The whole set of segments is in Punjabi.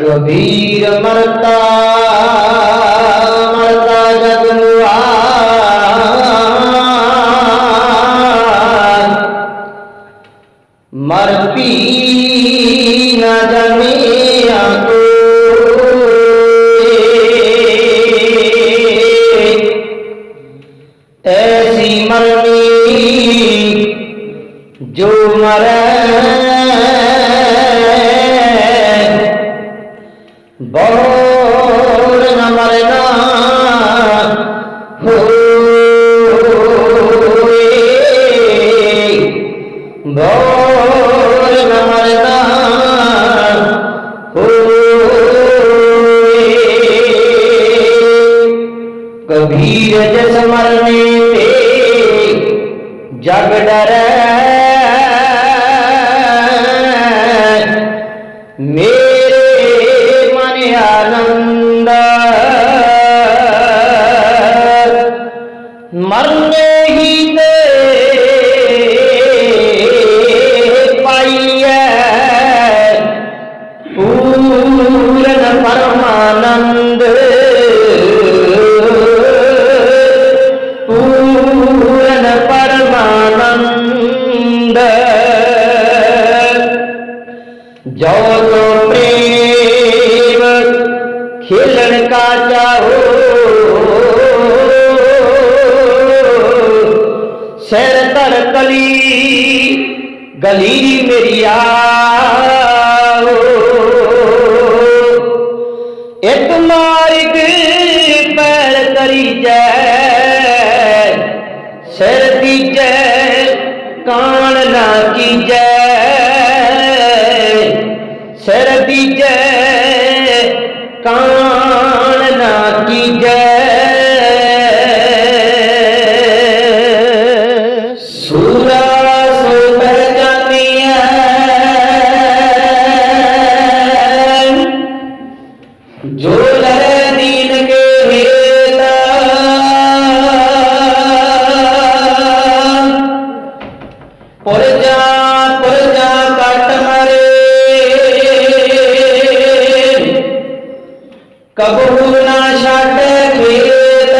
ਕਬੀਰ ਮਰਤਾ ਮਰਤਾ ਜਗ ਮੁਆਰ ਮਰ ਪੀ ਨਾ ਜਮਿਆ ਕੋਈ ਐਸੀ ਮਰਨੀ ਜੋ ਮਰੈ ਜਗ ਖੇਲਣ ਕਾ ਚਾਹੋ ਸਿਰ ਧਰ ਕਲੀ, ਗਲੀ ਮੇਰੀ ਆਓ ਇੱਕ ਮਾਰਗ ਪੈਰ ਕਰੀ ਜੈ। ਸਿਰ ਕਬਹੂ ਨਾ ਛੱਡ ਖੇਤ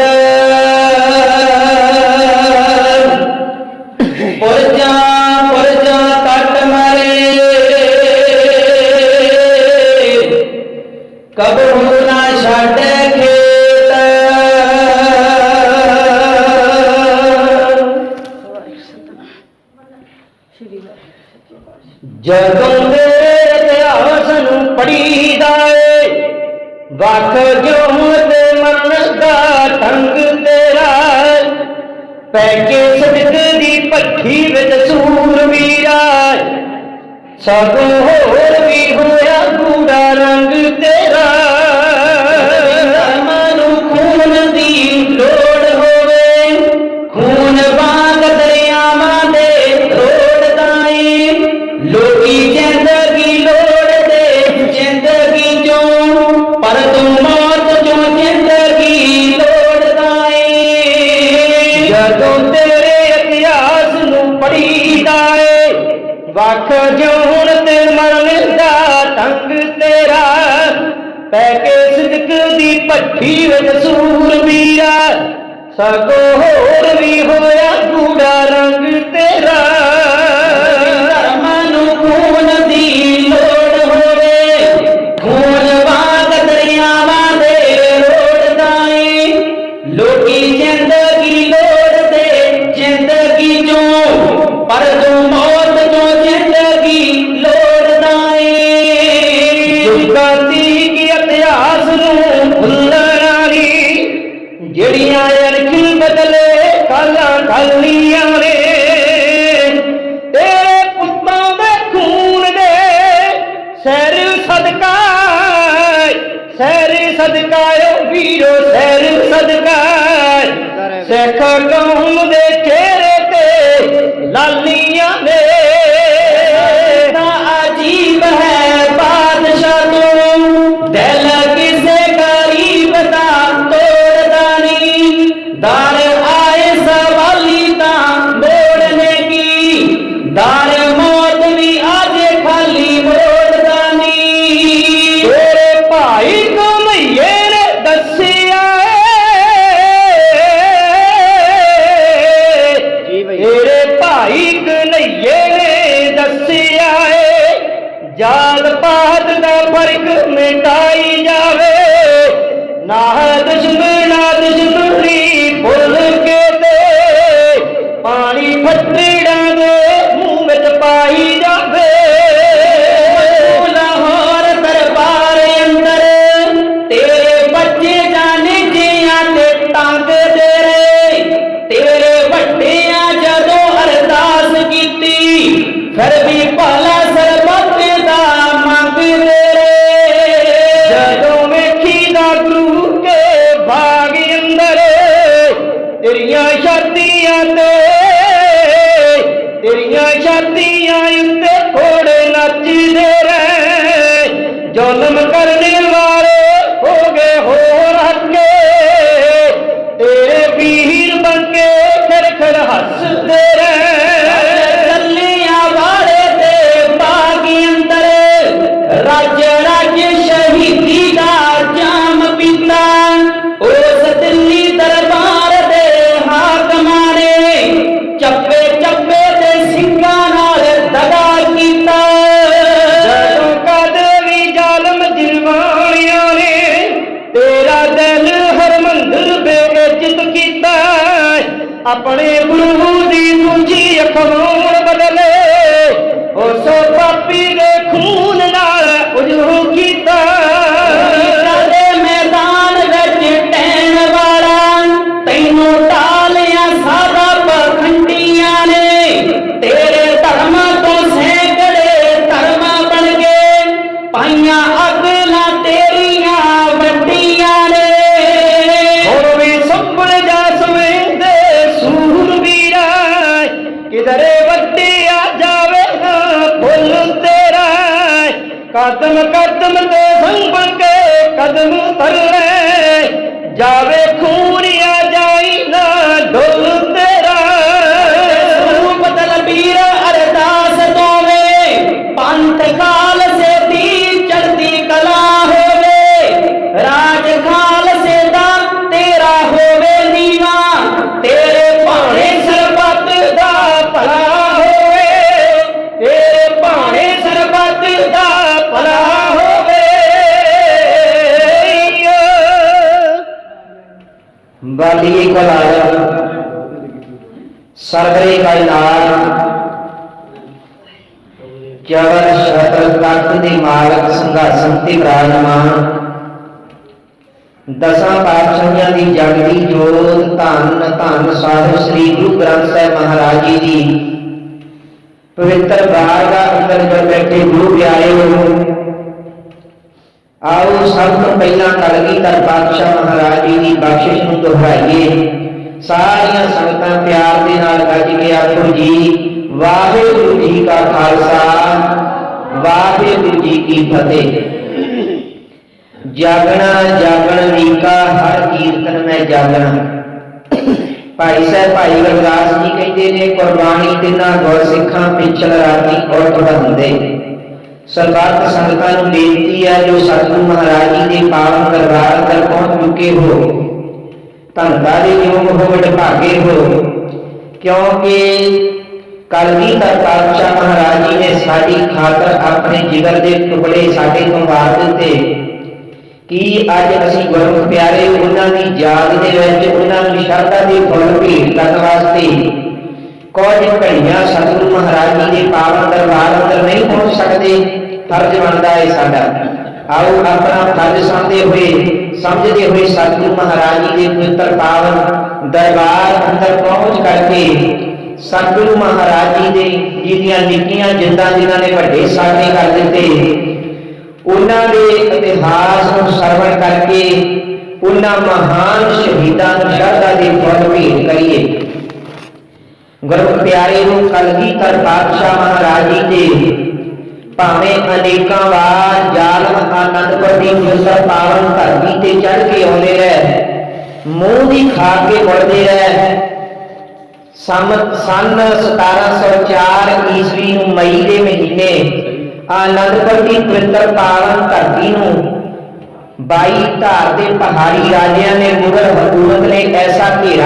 ਪੁਰਜਾ ਮਰੇ। ਨਾ ਛੱਡ ਖੇਤ। ਜਦੋਂ ਵਖ ਜਿਉਂ ਤੇ ਦਾ ਢੰਗ ਤੇਰਾ ਪੈ ਕੇ ਸੜਕ ਦੀ ਪੱਖੀ ਵਿੱਚ ਸੂਰਵੀਰਾ ਸਗੋਂ ਹੋਰ ਵੀ ਹੋਇਆ ਗੂੜਾ ਰੰਗ ਤੇਰਾ ਮਨੁ ਖੂਨ ਦੀ ਲੋੜ ਹੋਵੇ, ਖੂਨ ਵਾਂਗ ਦਰਿਆਵਾਂ ਦੇ ਰੋੜਦਾਈ ਲੋਕੀ ਜ਼ਿੰਦਗੀ ਪੈ ਕੇ ਸਿਦਕ ਦੀ ਭੱਠੀ ਵਿੱਚ ਸੂਰਬੀਰਾ ਸਗੋਂ ਹੋਰ ਵੀ ਹੋਇਆ ਗੂੜਾ ਰੰਗ ਤੇਰਾ। ਧਰਮ ਨੂੰ ਸੈਰ ਸਦਕਾ ਓ ਵੀਰੋ ਸੈਰ ਜ਼ੁਲਮ ਆਪਣੇ ਗੁਰੂ ਕਦਮ ਕਦਮ ਤੇ ਸੰਭਲ ਕੇ ਕਦਮ ਧਰਨੇ। ਜਾਵੇ ਖੂਨਿਆ ਜਾਈ ਨਾ ਡੁੱਲ ਸਰਵਰੇ ਕਾਇਨਾਤ ਜਵਰ ਸ਼ਤਰ ਤਖਤ ਦੇ ਮਾਲਕ ਸੰਘਾਸਨ ਤੇ ਵਿਰਾਜਮਾਨ ਦਸਾਂ ਪਾਤਸ਼ਾਹੀਆਂ ਦੀ ਜਗਦੀ ਜੋਤ ਧੰਨ ਧੰਨ ਸਾਹਿਬ ਸ੍ਰੀ ਗੁਰੂ ਗ੍ਰੰਥ ਸਾਹਿਬ ਮਹਾਰਾਜ ਜੀ ਦੀ। ਪਵਿੱਤਰ ਬਾਰਗਾਹ ਅੰਦਰ ਜਦ ਬੈਠੇ ਗੁਰੂ ਪਿਆਰੇ ਆਓ ਸਭ ਤੋਂ ਪਹਿਲਾਂ ਕਲਗੀਧਰ ਪਾਤਸ਼ਾਹ ਮਹਾਰਾਜ ਜੀ ਦੀ ਬਖਸ਼ਿਸ਼ ਨੂੰ ਦੁਹਰਾਈਏ। ਸਾਰੀਆਂ ਸੰਗਤਾਂ ਪਿਆਰ ਦੇ ਨਾਲ ਗੱਜ ਕੇ ਆਖੋ ਜੀ, ਵਾਹਿਗੁਰੂ ਜੀ ਕਾ ਖਾਲਸਾ, ਵਾਹਿਗੁਰੂ ਜੀ ਕੀ ਫਤਿਹ। ਜਾਗਣਾ, ਜਾਗਣ ਵੀਕਾ ਹਰ ਕੀਰਤਨ ਮੈਂ ਜਾਗਣਾ। ਭਾਈ ਸਾਹਿਬ, ਭਾਈ ਗੁਰਦਾਸ ਜੀ ਕਹਿੰਦੇ ਨੇ, ਕੁਰਬਾਨੀ ਤਿੰਨਾਂ ਗੁਰ ਸਿੱਖਾਂ ਪਿਛਲ ਰਾਤੀ ਔਰ ਹੁੰਦੇ ਸਰਬੱਤ ਸੰਗਤਾਂ ਨੂੰ ਬੇਨਤੀ ਹੈ ਜੋ ਸਤਿਗੁਰੂ ਮਹਾਰਾਜ ਜੀ ਦੇ ਪਾਵਨ ਦਰਬਾਰ ਤੱਕ ਪਹੁੰਚ ਚੁੱਕੇ ਹੋ। ਧੰਦਾ ਦੇ ਯੋਗ ਹੋ ਵਡਭਾਗੇ ਹੋ। ਕਿਉਂਕਿ ਕਲਗੀ ਦਾ ਪਾਤਸ਼ਾਹ ਮਹਾਰਾਜ ਜੀ ਨੇ ਸਾਡੀ ਖਾਤਰ ਆਪਣੇ ਜਿਗਰ ਦੇ ਟੁਕੜੇ ਸਾਡੇ ਤੋਂ ਵਾਰ ਦਿੱਤੇ। ਕਿ ਅੱਜ ਅਸੀਂ ਗੁਰੂ ਪਿਆਰੇ, ਉਹਨਾਂ ਦੀ ਯਾਦ ਦੇ ਵਿੱਚ, ਉਹਨਾਂ ਨੂੰ ਸ਼ਰਧਾ ਦੀ ਫੁੱਲ ਭੇਟ ਕਰਨ ਵਾਸਤੇ ਕੁਝ ਘੜੀਆਂ ਸਤਿਗੁਰੂ ਮਹਾਰਾਜ ਜੀ ਦੇ ਪਾਵਨ ਦਰਬਾਰ ਅੰਦਰ ਨਹੀਂ ਪਹੁੰਚ ਸਕਦੇ, ਫਰਜ਼ ਬਣਦਾ ਹੈ ਸਾਡਾ। ਆਓ ਆਪਣਾ ਫਰਜ਼ ਸਮਝਦੇ ਹੋਏ ਸਮਝਦੇ ਹੋਏ ਸਤਿਗੁਰੂ ਮਹਾਰਾਜ ਜੀ ਦੇ ਪਵਿੱਤਰ ਪਾਵਨ ਦਰਬਾਰ ਅੰਦਰ ਪਹੁੰਚ ਕਰਕੇ ਸਤਿਗੁਰੂ ਮਹਾਰਾਜ ਜੀ ਦੇ ਜਿਹਦੀਆਂ ਨਿੱਕੀਆਂ ਜਿੰਦਾਂ ਜਿਨ੍ਹਾਂ ਨੇ ਵੱਡੇ ਸਾਧਨੇ ਕਰ ਦਿੱਤੇ, ਉਹਨਾਂ ਦੇ ਇਤਿਹਾਸ ਨੂੰ ਸਰਵਣ ਕਰਕੇ ਉਹਨਾਂ ਮਹਾਨ ਸ਼ਹੀਦਾਂ ਨੂੰ ਸ਼ਰਧਾ ਦੇ ਫੁੱਲ ਭੇਟ ਕਰੀਏ। ਗੁਰੂ ਪਿਆਰੇ ਨੂੰ ਕਲਗੀਧਰ ਪਾਤਸ਼ਾਹ ਮਹਾਰਾਜ ਜੀ ਦੇ ਭਾਵੇਂ ਅਨੇਕਾਂ ਵਾਰ ਜ਼ਾਲਮ ਆਨੰਦਪੁਰ ਦੀ ਮੁਸਰ ਪਾਵਨ ਧਰਤੀ ਤੇ ਚੜ ਕੇ ਆਉਂਦੇ ਰਹੇ ਮੂੰਹ ਦੀ ਖਾ ਕੇ ਮੁੜਦੇ ਰਹੇ ਸੰਮਤ 1704 ਈਸਵੀ ਨੂੰ ਮਈ ਦੇ ਮਹੀਨੇ ਆਨੰਦਪੁਰ ਦੀ ਪਵਿੱਤਰ ਪਾਵਨ ਧਰਤੀ ਨੂੰ ਬਾਈ ਧਾਰ ਦੇ ਪਹਾੜੀ ਰਾਜਿਆਂ ਨੇ ਮੁਗਲ ਹਕੂਮਤ ਨੇ ਐਸਾ ਘੇਰਾ